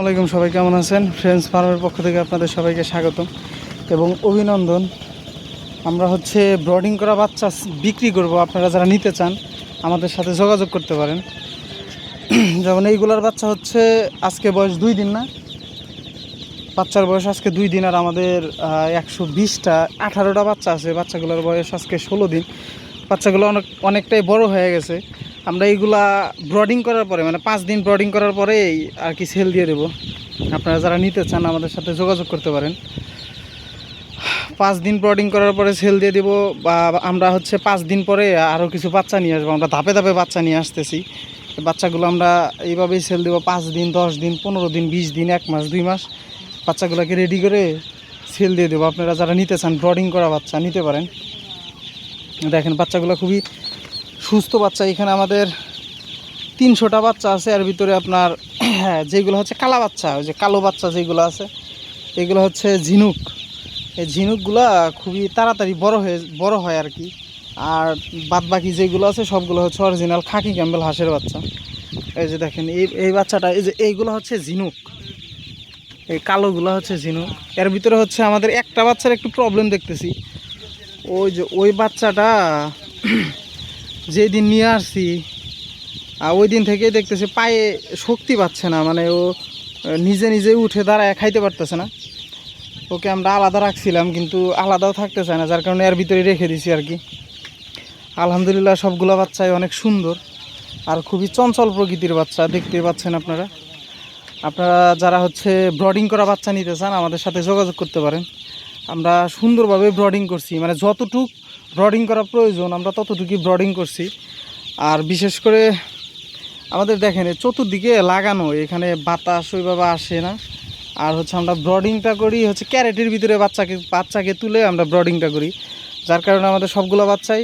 আলাইকুম, সবাই কেমন আছেন? ফ্রেন্ডস ফার্মের পক্ষ থেকে আপনাদের সবাইকে স্বাগতম এবং অভিনন্দন। আমরা হচ্ছে ব্রডিং করা বাচ্চা বিক্রি করব, আপনারা যারা নিতে চান, আমাদের সাথে যোগাযোগ করতে পারেন। যেমন এইগুলার বাচ্চা হচ্ছে, আজকে বয়স দুই দিন না? বাচ্চার বয়স আজকে দুই দিন, আর আমাদের একশো বিশটা, আঠারোটা বাচ্চা আছে। বাচ্চাগুলোর বয়স আজকে ষোলো দিন। বাচ্চাগুলো অনেক অনেকটাই বড় হয়ে গেছে। আমরা এইগুলা ব্রডিং করার পরে মানে পাঁচ দিন ব্রডিং করার পরেই আর কি সেল দিয়ে দেবো। আপনারা যারা নিতে চান, আমাদের সাথে যোগাযোগ করতে পারেন। পাঁচ দিন ব্রডিং করার পরে সেল দিয়ে দেবো, বা আমরা হচ্ছে পাঁচ দিন পরে আরও কিছু বাচ্চা নিয়ে আসব। আমরা ধাপে ধাপে বাচ্চা নিয়ে আসতেছি। বাচ্চাগুলো আমরা এইভাবেই সেল দেবো, পাঁচ দিন, দশ দিন, পনেরো দিন, বিশ দিন, এক মাস, দুই মাস। বাচ্চাগুলোকে রেডি করে সেল দিয়ে দেবো। আপনারা যারা নিতে চান ব্রডিং করা বাচ্চা নিতে পারেন। দেখেন, বাচ্চাগুলো খুবই সুস্থ বাচ্চা, এখানে আমাদের তিনশোটা বাচ্চা আছে। এর ভিতরে আপনার হ্যাঁ যেগুলো হচ্ছে কালা বাচ্চা, ওই যে কালো বাচ্চা যেগুলো আছে, এগুলো হচ্ছে ঝিনুক। এই ঝিনুকগুলো খুবই তাড়াতাড়ি বড় হয়ে, বড় হয় আর কি। আর বাদ বাকি যেগুলো আছে, সবগুলো হচ্ছে অরিজিনাল খাকি ক্যাম্বেল হাঁসের বাচ্চা। এই যে দেখেন, এই এই বাচ্চাটা, এই যে এইগুলো হচ্ছে ঝিনুক। এই কালোগুলো হচ্ছে ঝিনুক। এর ভিতরে হচ্ছে আমাদের একটা বাচ্চার একটু প্রবলেম দেখতেছি। ওই যে, ওই বাচ্চাটা যেদিন নিয়ে আসছি আর ওই দিন থেকেই দেখতেছি পায়ে শক্তি পাচ্ছে না মানে ও নিজে নিজে উঠে দাঁড়ায় খাইতে পারতেছে না। ওকে আমরা আলাদা রাখছিলাম, কিন্তু আলাদাও থাকতে চায় না, যার কারণে এর ভিতরে রেখে দিছি আর কি। আলহামদুলিল্লাহ সবগুলো বাচ্চাই অনেক সুন্দর আর খুবই চঞ্চল প্রকৃতির বাচ্চা দেখতে পাচ্ছেন আপনারা। আপনারা যারা হচ্ছে ব্রডিং করা বাচ্চা নিতে চান, আমাদের সাথে যোগাযোগ করতে পারেন। আমরা সুন্দরভাবে ব্রডিং করছি। মানে যতটুক ব্রডিং করা প্রয়োজন, আমরা ততটুকুই ব্রডিং করছি। আর বিশেষ করে আমাদের দেখেন চতুর্দিকে লাগানো, এখানে বাতাস ওইভাবে আসে না। আর হচ্ছে আমরা ব্রডিংটা করি, হচ্ছে ক্যারেটের ভিতরে বাচ্চাকে বাচ্চাকে তুলে আমরা ব্রডিংটা করি। যার কারণে আমাদের সবগুলো বাচ্চাই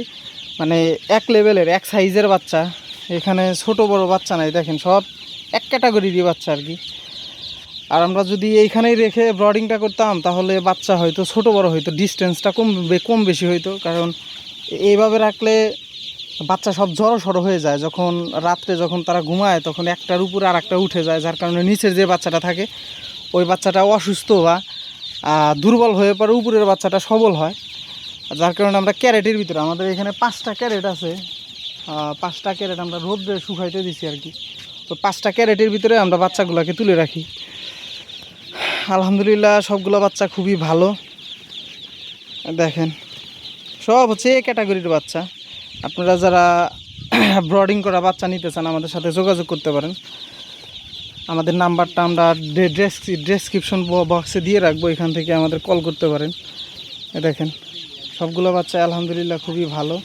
মানে এক লেভেলের এক সাইজের বাচ্চা। এখানে ছোট বড় বাচ্চা নাই, দেখেন সব এক ক্যাটাগরিরই বাচ্চা আর কি। আর আমরা যদি এইখানেই রেখে ব্রডিংটা করতাম, তাহলে বাচ্চা হয়তো, ছোট বড় হইতো ডিস্টেন্সটা কম কম বেশি হইতো। কারণ এইভাবে রাখলে বাচ্চা সব জড়ো সড়ো হয়ে যায়। যখন রাত্রে যখন তারা ঘুমায়, তখন একটার উপরে আর একটা উঠে যায়, যার কারণে নিচের যে বাচ্চাটা থাকে, ওই বাচ্চাটা অসুস্থ বা দুর্বল হয়ে পড়ে, উপরের বাচ্চাটা সবল হয়। যার কারণে আমরা ক্যারেটের ভিতরে, আমাদের এখানে পাঁচটা ক্যারেট আছে। পাঁচটা ক্যারেট আমরা রোদ্রে শুকাইতে দিছি আর কি। তো পাঁচটা ক্যারেটের ভিতরে আমরা বাচ্চাগুলোকে তুলে রাখি। আলহামদুলিল্লাহ, সবগুলো বাচ্চা খুবই ভালো। দেখেন, সব হচ্ছে এ ক্যাটাগরির বাচ্চা। আপনারা যারা ব্রডিং করা বাচ্চা নিতে চান, আমাদের সাথে যোগাযোগ করতে পারেন। আমাদের নাম্বারটা আমরা ডেসক্রিপশন বক্সে দিয়ে রাখব, এখান থেকে আমাদের কল করতে পারেন। দেখেন, সবগুলো বাচ্চা আলহামদুলিল্লাহ খুবই ভালো।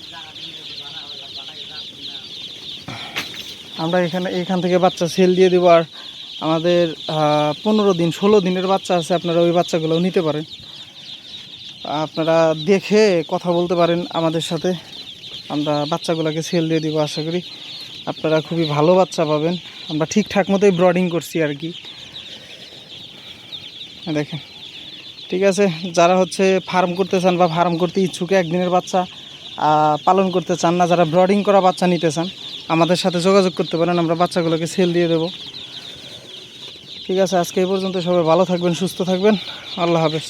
আমরা এখানে এখান থেকে বাচ্চা সেল দিয়ে দেবো, আর আমাদের পনেরো দিন, ষোলো দিনের বাচ্চা আছে, আপনারা ওই বাচ্চাগুলোও নিতে পারেন। আপনারা দেখে কথা বলতে পারেন আমাদের সাথে। আমরা বাচ্চাগুলোকে সেল দিয়ে দিব, আশা করি আপনারা খুবই ভালো বাচ্চা পাবেন। আমরা ঠিকঠাক মতোই ব্রডিং করছি আর কি। দেখেন। ঠিক আছে, যারা হচ্ছে ফার্ম করতে চান বা ফার্ম করতে ইচ্ছুক একদিনের বাচ্চা পালন করতে চান না, যারা ব্রডিং করা বাচ্চা নিতে চান, আমাদের সাথে যোগাযোগ করতে পারেন, আমরা বাচ্চাগুলোকে সেল দিয়ে দেবো। ঠিক আছে আজকে এই পর্যন্ত সবাই ভালো থাকবেন সুস্থ থাকবেন। আল্লাহ হাফেজ।